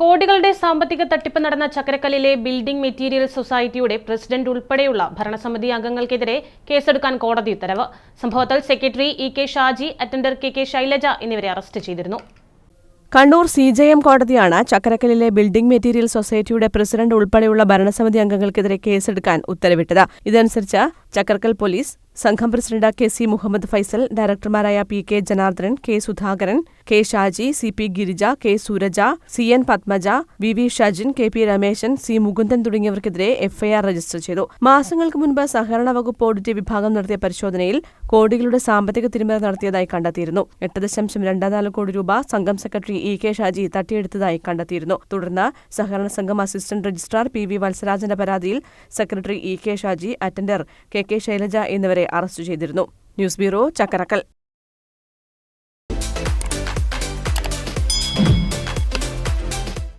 കോടികളുടെ സാമ്പത്തിക തട്ടിപ്പ് നടന്ന ചക്കരക്കല്ലിലെ ബിൽഡിംഗ് മെറ്റീരിയൽ സൊസൈറ്റിയുടെ പ്രസിഡന്റ് ഉൾപ്പെടെയുള്ള ഭരണസമിതി അംഗങ്ങൾക്കെതിരെ കേസെടുക്കാൻ കോടതി ഉത്തരവ്. സംഭവത്തിൽ secretary E K Shaji attender K K Shailaja എന്നിവരെ അറസ്റ്റ് ചെയ്തിരുന്നു. കണ്ണൂർ സി ജെ എം കോടതിയാണ് ചക്കരക്കല്ലിലെ ബിൽഡിംഗ് മെറ്റീരിയൽ സൊസൈറ്റിയുടെ പ്രസിഡന്റ് ഉൾപ്പെടെയുള്ള ഭരണസമിതി അംഗങ്ങൾക്കെതിരെ കേസെടുക്കാൻ ഉത്തരവിട്ടത്. ഇതനുസരിച്ച് ചക്കരക്കൽ പോലീസ് സംഘം president K C Muhammad Faisal ഡയറക്ടർമാരായ P K Janardhanan K Sudhakaran K Shaji C P Girija K Sooraja C N Padmaja V V Shajin K P Rameshan C Mukundan തുടങ്ങിയവർക്കെതിരെ FIR register ചെയ്തു. മാസങ്ങൾക്ക് മുൻപ് സഹകരണ വകുപ്പ് audit വിഭാഗം നടത്തിയ പരിശോധനയിൽ കോടികളുടെ സാമ്പത്തിക തിരിമറി നടത്തിയതായി കണ്ടെത്തിയിരുന്നു. എട്ട് ദശാംശം രണ്ട് നാല് കോടി രൂപ സംഘം സെക്രട്ടറി ഇ കെ ഷാജി തട്ടിയെടുത്തതായി കണ്ടെത്തിയിരുന്നു. തുടർന്ന് സഹകരണ സംഘം അസിസ്റ്റന്റ് രജിസ്ട്രാർ പി വി വത്സരാജന്റെ പരാതിയിൽ secretary E K Shaji attender K K Shailaja എന്നിവരെ അറസ്റ്റ് ചെയ്തിരുന്നു. News bureau Chakkarakkal.